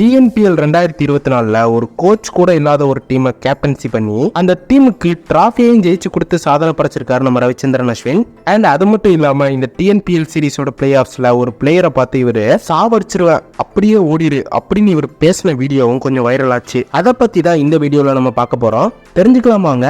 TNPL ரெண்டாயிரத்தி இருபத்தி நாலுல ஒரு கோச் கூட இல்லாத ஒரு டீமை கேப்டன்சி பண்ணி அந்த டீமுக்கு டிராஃபியையும் ஜெயிச்சு கொடுத்து சாதனை படைச்சிருக்காரு நம்ம ரவிச்சந்திரன் அஸ்வின். அண்ட் அது மட்டும் இல்லாம இந்த டிஎன்பிஎல் சீரிஸோட பிளே ஆஃப்ஸ்ல ஒரு பிளேயரை பார்த்து இவரு சாவடிச்சிருவேன். அப்படியே ஓடிரு அப்படின்னு இவர் பேசின வீடியோவும் கொஞ்சம் வைரல் ஆச்சு. அதை பத்தி தான் இந்த வீடியோல நம்ம பார்க்க போறோம். தெரிஞ்சுக்கலாமாங்க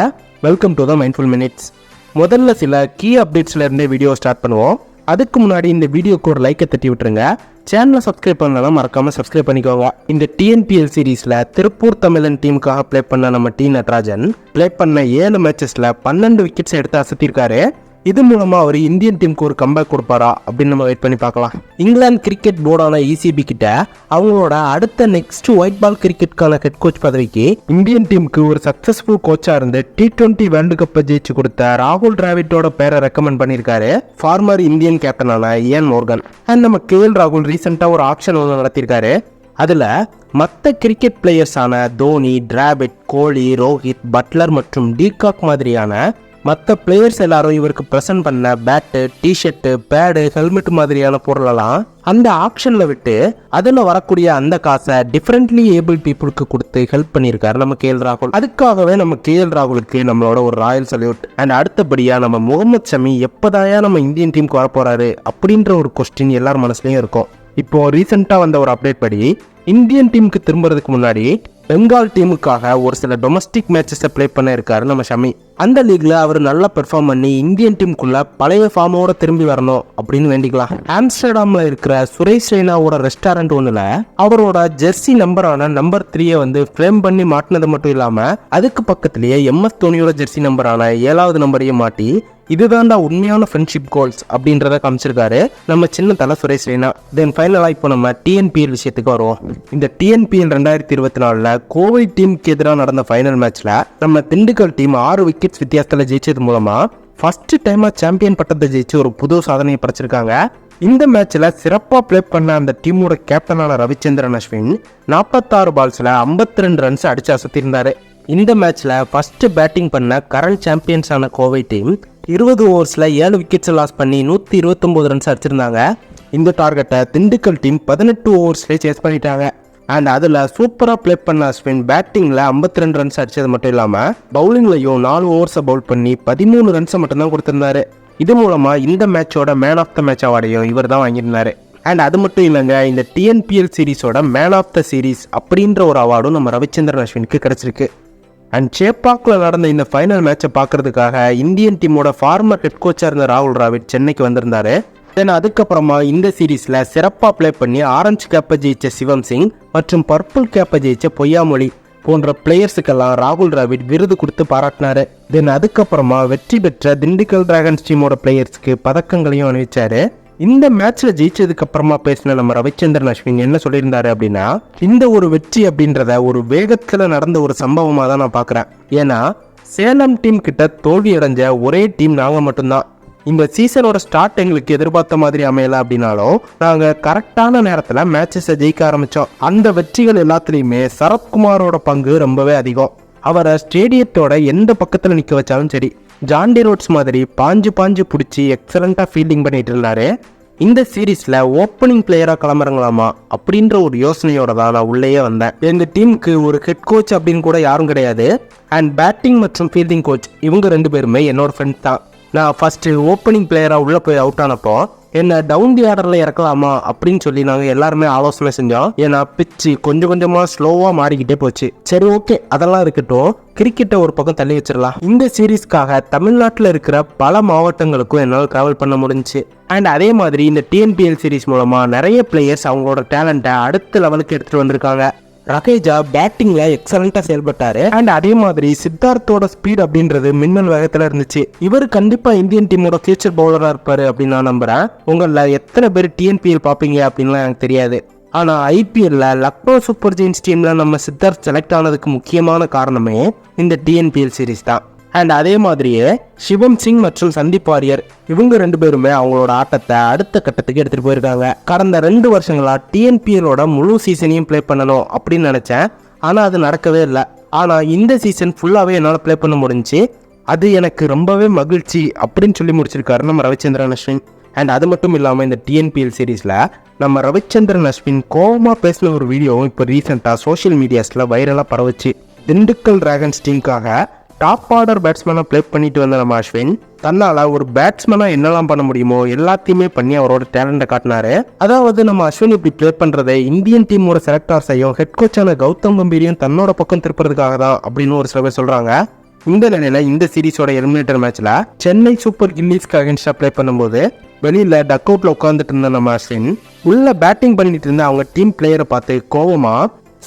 welcome to the mindful minutes முதல்ல சில கீ அப்டேட்ஸ்ல இருந்தே வீடியோ ஸ்டார்ட் பண்ணுவோம். அதுக்கு முன்னாடி இந்த வீடியோக்கு ஒரு லைக்கை தட்டி விட்டுருங்க. சேனலை சப்ஸ்கிரைப் பண்ணலாம் மறக்காமல் சப்ஸ்கிரைப் பண்ணிக்கோங்க. இந்த டிஎன்பிஎல் சீரீஸில் திருப்பூர் தமிழன் டீமுக்காக ப்ளே பண்ண நம்ம டி நட்ராஜன் ப்ளே பண்ண ஏழு மேட்சஸில் பன்னெண்டு விக்கெட்ஸ் எடுத்து அசத்திருக்காரு. இது மூலமா அவர் இந்தியன் டீமுக்கு ஒரு கம்பேக் கொடுப்பாரா அப்படின்னு நம்ம வெயிட் பண்ணி பார்க்கலாம். இங்கிலாந்து கிரிக்கெட் போர்டான இசிபி கிட்ட அவங்களோட அடுத்த நெக்ஸ்ட் ஒயிட் பால் கிரிக்கெட்கான ஹெட் கோச் பதவிக்கு இந்தியன் டீமுக்கு ஒரு சக்சஸ்ஃபுல் கோச்சா இருந்து டி டுவெண்ட்டி வேர்ல்டு கப்பை ஜெயிச்சு கொடுத்த ராகுல் டிராவிட்டோட பேரை ரெக்கமெண்ட் பண்ணியிருக்காரு ஃபார்மர் இந்தியன் கேப்டனான இயன் மோர்கன் அண்ட் நம்ம கே ராகுல் ரீசெண்டாக ஒரு ஆப்ஷன் ஒன்று நடத்தியிருக்காரு. அதில் மற்ற கிரிக்கெட் பிளேயர்ஸான தோனி டிராவிட் கோலி ரோஹித் பட்லர் மற்றும் டீகாக் மாதிரியான மற்ற பிளேயர்ஸ் எல்லாரும் இவருக்கு ப்ரெசென்ட் பண்ண பேட்டு டிஷர்ட்டு பேடு ஹெல்மெட் மாதிரியான பொருளெல்லாம் அந்த ஆப்ஷனில் விட்டு அதில் வரக்கூடிய அந்த காசை டிஃப்ரெண்ட்லி ஏபிள் பீப்புளுக்கு கொடுத்து ஹெல்ப் பண்ணியிருக்காரு நம்ம கே எல் ராகுல். அதுக்காகவே நம்ம கே எல் ராகுலுக்கு நம்மளோட ஒரு ராயல் சல்யூட் அண்ட் அடுத்தபடியாக நம்ம முகமது ஷமி எப்போதாயா நம்ம இந்தியன் டீமுக்கு வரப்போகிறாரு அப்படின்ற ஒரு கொஸ்டின் எல்லார் மனசுலையும் இருக்கும். இப்போ ரீசெண்டாக வந்த ஒரு அப்டேட் படி இந்தியன் டீமுக்கு திரும்புறதுக்கு முன்னாடி பெங்கால் டீமுக்காக ஒரு சில டொமஸ்டிக் மேட்சஸை ப்ளே பண்ண இருக்காரு நம்ம ஷமி. அந்த லீக்ல அவர் நல்லா பெர்ஃபார்ம் பண்ணி இந்தியன் டீமுக்குள்ள பழைய ஃபார்மோட திரும்பி வரணும் அப்படின்னு வேண்டிக்கலாம். ஆம்ஸ்டர்டாம்ல இருக்கிற சுரேஷ் ரெய்னாவோட ரெஸ்டாரண்ட் ஒன்றுல அவரோட ஜெர்சி நம்பரான நம்பர் த்ரீயை வந்து ஃப்ரேம் பண்ணி மாட்டினது மட்டும் இல்லாம அதுக்கு பக்கத்திலேயே எம்எஸ் தோனியோட ஜெர்சி நம்பரான ஏழாவது நம்பரையும் மாட்டி இதுதான்டா உண்மையான ஃப்ரெண்ட்ஷிப் கோல்ஸ் அப்படின்றத காமிச்சிருக்காரு. நம்ம சின்ன தலை சுரேஷ் ரெய்னா. தென் ஃபைனலாக இப்போ நம்ம டிஎன்பிஎல் விஷயத்துக்கு வருவோம். இந்த டிஎன்பிஎல் ரெண்டாயிரத்தி இருபத்தி நாலில் கோவை டீமுக்கு எதிராக நடந்த ஃபைனல் மேட்ச்சில் நம்ம திண்டுக்கல் டீம் ஆறு விக்கெட்ஸ் வித்தியாசத்தில் ஜெயிச்சது மூலமாக ஃபஸ்ட்டு டைமாக சாம்பியன் பட்டத்தை ஜெயிச்சு ஒரு புது சாதனையை படைச்சிருக்காங்க. இந்த மேட்ச்சில் சிறப்பாக ப்ளே பண்ண அந்த டீமோட கேப்டனான ரவிச்சந்திரன் அஸ்வின் நாற்பத்தாறு பால்ஸில் ஐம்பத்தி ரெண்டு ரன்ஸ் அடித்து அசத்திருந்தார். இந்த மேட்ச்சில் ஃபஸ்ட்டு பேட்டிங் பண்ண கரண்ட் சாம்பியன்ஸான கோவை டீம் இருபது ஓவர்ஸில் ஏழு விக்கெட்ஸை லாஸ் பண்ணி நூற்றி இருபத்தொம்போது ரன்ஸ் அடிச்சிருந்தாங்க. இந்த டார்கெட்டை திண்டுக்கல் டீம் பதினெட்டு ஓவர்ஸ்லேயே சேஸ் பண்ணிட்டாங்க. அண்ட் அதில் சூப்பராக ப்ளே பண்ண அஸ்வின் பேட்டிங்கில் ஐம்பத்தி ரெண்டு ரன்ஸ் அடித்தது மட்டும் இல்லாமல் பவுலிங்லையும் நாலு ஓவர்ஸை பவுல் பண்ணி பதிமூணு ரன்ஸை மட்டும்தான் கொடுத்துருந்தாரு. இது மூலமாக இந்த மேட்சோட மேன் ஆஃப் த மேட்ச் அவார்டையும் இவர் தான் வாங்கியிருந்தாரு. அண்ட் அது மட்டும் இல்லைங்க இந்த டிஎன்பிஎல் சீரிஸோட மேன் ஆஃப் த சீரிஸ் அப்படின்ற ஒரு அவார்டும் நம்ம ரவிச்சந்திரன் அஸ்வினுக்கு கிடச்சிருக்கு. அண்ட் சேப்பாக்கில் நடந்த இந்த ஃபைனல் மேட்சை பார்க்கறதுக்காக இந்தியன் டீமோட ஃபார்மர் ஹெட் கோச்சாக இருந்த ராகுல் டிராவிட் சென்னைக்கு வந்திருந்தாரு. தென் அதுக்கப்புறமா இந்த சீரீஸில் சிறப்பாக ப்ளே பண்ணி ஆரஞ்சு கேப்பை ஜெயிச்ச சிவம் சிங் மற்றும் பர்பிள் கேப்பை ஜெயிச்ச பொய்யாமொழி போன்ற பிளேயர்ஸுக்கெல்லாம் ராகுல் டிராவிட் விருது கொடுத்து பாராட்டினாரு. தென் அதுக்கப்புறமா வெற்றி பெற்ற திண்டுக்கல் டிராகன்ஸ் டீமோட பிளேயர்ஸ்க்கு பதக்கங்களையும் அணிவிச்சாரு. இந்த மேட்ச்ல ஜெயிச்சதுக்கு அப்புறமா பேசின நம்ம ரவிச்சந்திரன் அஸ்வின் என்ன சொல்லியிருந்தாரு அப்படின்னா இந்த ஒரு வெற்றி அப்படின்றத ஒரு வேகத்துல நடந்த ஒரு சம்பவமா தான் நான் பாக்குறேன். ஏன்னா சேலம் டீம் கிட்ட தோல்வி அடைஞ்ச ஒரே டீம் நாங்க மட்டும்தான். இந்த சீசனோட ஸ்டார்ட் எங்களுக்கு எதிர்பார்த்த மாதிரி அமையல அப்படின்னாலும் நாங்கள் கரெக்டான நேரத்தில் மேட்சஸை ஜெயிக்க ஆரம்பித்தோம் அந்த வெற்றிகள் எல்லாத்துலேயுமே சரத்குமாரோட பங்கு ரொம்பவே அதிகம். அவரை ஸ்டேடியத்தோட எந்த பக்கத்தில் நிற்க வச்சாலும் சரி ஜாண்டி ரோட்ஸ் மாதிரி பாஞ்சு பாஞ்சு பிடிச்சி எக்ஸலண்ட்டாக ஃபீல்டிங் பண்ணிட்டு இருந்தாரு. இந்த சீரீஸில் ஓப்பனிங் பிளேயராக கிளம்புறாங்களாமா அப்படின்ற ஒரு யோசனையோட தான் நான் உள்ளேயே வந்தேன். எங்கள் டீமுக்கு ஒரு ஹெட் கோச் அப்படின்னு கூட யாரும் கிடையாது. அண்ட் பேட்டிங் மற்றும் ஃபீல்டிங் கோச் இவங்க ரெண்டு பேருமே என்னோட ஃப்ரெண்ட்ஸ் தான். நான் ஃபஸ்ட்டு ஓப்பனிங் பிளேயராக உள்ளே போய் அவுட் ஆனப்போ என்னை டவுன் தி ஆர்டரில் இறக்கலாமா அப்படின்னு சொல்லி நாங்கள் எல்லாருமே ஆலோசனை செஞ்சோம். ஏன்னா பிச்சு கொஞ்சம் கொஞ்சமாக ஸ்லோவாக மாறிக்கிட்டே போச்சு. சரி ஓகே அதெல்லாம் இருக்கட்டும். கிரிக்கெட்டை ஒரு பக்கம் தள்ளி வச்சிடலாம். இந்த சீரீஸ்க்காக தமிழ்நாட்டில் இருக்கிற பல மாவட்டங்களுக்கும் என்னால் ட்ராவல் பண்ண முடிஞ்சு. அண்ட் அதே மாதிரி இந்த டிஎன்பிஎல் சீரீஸ் மூலமாக நிறைய பிளேயர்ஸ் அவங்களோட டேலண்ட்டை அடுத்த லெவலுக்கு எடுத்துகிட்டு வந்திருக்காங்க. ரகேஜா பேட்டிங்ல எக்ஸலண்டா செயல்பட்டாரு. அண்ட் அதே மாதிரி சித்தார்த்தோட ஸ்பீட் அப்படின்றது மின்னல் வேகத்துல இருந்துச்சு. இவர் கண்டிப்பா இந்தியன் டீமோட ஃபியூச்சர் பவுலரா இருப்பாரு அப்படின்னு நான் நம்புறேன். உங்கள எத்தனை பேர் டிஎன்பிஎல் பாப்பீங்க அப்படின்லாம் எனக்கு தெரியாது. ஆனா ஐபிஎல்ல லக்னோ சூப்பர் ஜெயின்ஸ் டீம்ல நம்ம சித்தார்த் செலக்ட் ஆனதுக்கு முக்கியமான காரணமே இந்த டிஎன்பிஎல் சீரிஸ் தான். அண்ட் அதே மாதிரியே சிவம் சிங் மற்றும் சந்தீப் வாரியர் இவங்க ரெண்டு பேருமே அவங்களோட ஆட்டத்தை அடுத்த கட்டத்துக்கு எடுத்துட்டு போயிருக்காங்க. கடந்த ரெண்டு வருஷங்களா டிஎன்பிஎலோட முழு சீசனையும் ப்ளே பண்ணணும் அப்படின்னு நினைச்சேன். ஆனால் அது நடக்கவே இல்லை. ஆனால் இந்த சீசன் ஃபுல்லாகவே என்னால் ப்ளே பண்ண முடிஞ்சு அது எனக்கு ரொம்பவே மகிழ்ச்சி அப்படின்னு சொல்லி முடிச்சிருக்காரு நம்ம ரவிச்சந்திரன் அஸ்வின். அண்ட் அது மட்டும் இல்லாமல் இந்த டிஎன்பிஎல் சீரீஸில் நம்ம ரவிச்சந்திரன் அஸ்வின் கோபமாக பேசின ஒரு வீடியோவும் இப்போ ரீசெண்டாக சோஷியல் மீடியாஸில் வைரலாக பரவச்சு. திண்டுக்கல் டிராகன்ஸ் டீமுக்காக டாப் ஆர்டர் பேட்ஸ்மேனாக ப்ளே பண்ணிட்டு வந்த நம்ம அஸ்வின். தன்னால் ஒரு பேட்ஸ்மேனாக என்னெல்லாம் பண்ண முடியுமோ எல்லாத்தையுமே பண்ணி அவரோட டேலண்ட்டை காட்டினாரு. அதாவது நம்ம அஸ்வின் இப்படி ப்ளே பண்ணுறதை இந்தியன் டீமோட செலக்டர்ஸையும் ஹெட் கோச்சான கௌதம் கம்பீரியும் தன்னோட பக்கம் திருப்புறதுக்காக தான் அப்படின்னு ஒரு சில பேர் சொல்கிறாங்க இந்த நிலையில இந்த சீரீஸோட எலிமினேட்டர் மேட்ச்ல சென்னை சூப்பர் கில்லிஸ்க்கு அகேன்ஸ்டா ப்ளே பண்ணும்போது வெளியில டக் அவுட்ல உட்காந்துட்டு இருந்த நம்ம அஸ்வின் உள்ள பேட்டிங் பண்ணிட்டு இருந்த அவங்க டீம் பிளேயரை பார்த்து கோவமா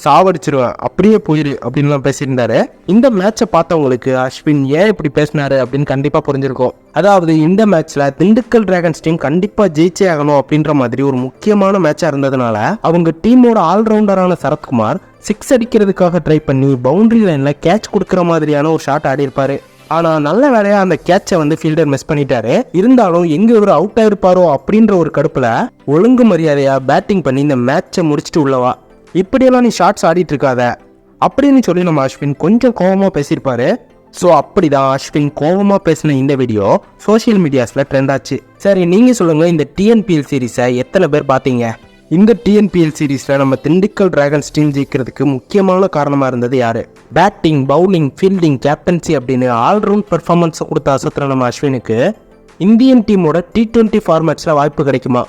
சாவடிச்சிருவேன். அப்படியே போயிரு அப்படின்லாம் பேசியிருந்தாரு. இந்த மேட்சை பார்த்தவங்களுக்கு அஸ்வின் ஏன் இப்படி பேசினாரு அப்படின்னு கண்டிப்பாக புரிஞ்சிருக்கும். அதாவது இந்த மேட்ச்ல திண்டுக்கல் டிராகன்ஸ் டீம் கண்டிப்பா ஜெயிச்சே ஆகணும் அப்படின்ற மாதிரி ஒரு முக்கியமான மேட்சா இருந்ததுனால அவங்க டீமோட ஆல்ரவுண்டரான சரத்குமார் சிக்ஸ் அடிக்கிறதுக்காக ட்ரை பண்ணி பவுண்டரி லைன்ல கேட்ச் கொடுக்குற மாதிரியான ஒரு ஷாட் ஆடி இருப்பாரு நல்ல வேலையாக அந்த கேட்சை வந்து ஃபீல்டர் மிஸ் பண்ணிட்டாரு. இருந்தாலும் எங்கே இவர் அவுட் ஆயிருப்பாரோ அப்படின்ற ஒரு கடுப்பில் ஒழுங்கு மரியாதையாக பேட்டிங் பண்ணி இந்த மேட்சை முடிச்சுட்டு உள்ளவா. இப்படியெல்லாம் நீ ஷார்ட்ஸ் ஆடிட்டு இருக்காத அப்படின்னு சொல்லி நம்ம அஸ்வின். கொஞ்சம் கோபமாக பேசியிருப்பாரு. ஸோ அப்படி தான் அஸ்வின் கோபமாக பேசின இந்த வீடியோ சோஷியல் மீடியாஸில் ட்ரெண்ட் ஆச்சு. சரி நீங்கள் சொல்லுங்கள் இந்த டிஎன்பிஎல் சீரிஸை எத்தனை பேர் பார்த்தீங்க? இந்த டிஎன்பிஎல் சீரீஸில் நம்ம திண்டுக்கல் டிராகன்ஸ் டீம் ஜெயிக்கிறதுக்கு முக்கியமான காரணமாக இருந்தது யார்? பேட்டிங் பவுலிங் ஃபீல்டிங் கேப்டன்சி அப்படின்னு ஆல்ரவுண்ட் பெர்ஃபார்மன்ஸை கொடுத்த அசத்துற நம்ம அஸ்வினுக்கு இந்தியன் டீமோட டி டுவெண்ட்டி ஃபார்மேட்ஸில் வாய்ப்பு கிடைக்குமா?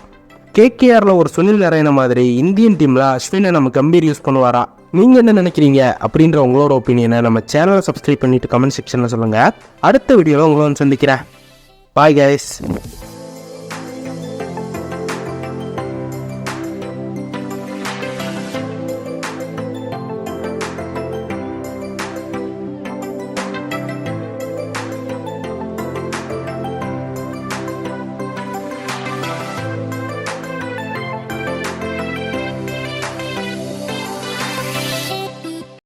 கேகேஆரில் ஒரு சுனில் நரேன மாதிரி இந்தியன் டீமில் அஸ்வினை நம்ம கம்பீர் யூஸ் பண்ணுவாரா? நீங்கள் என்ன நினைக்கிறீங்க? அப்படின்ற உங்களோட ஒப்பீனியனை நம்ம சேனலை சப்ஸ்கிரைப் பண்ணிவிட்டு கமெண்ட் செக்ஷனில் சொல்லுங்கள் அடுத்த வீடியோவில் உங்களை வந்து சந்திக்கிறேன். Bye guys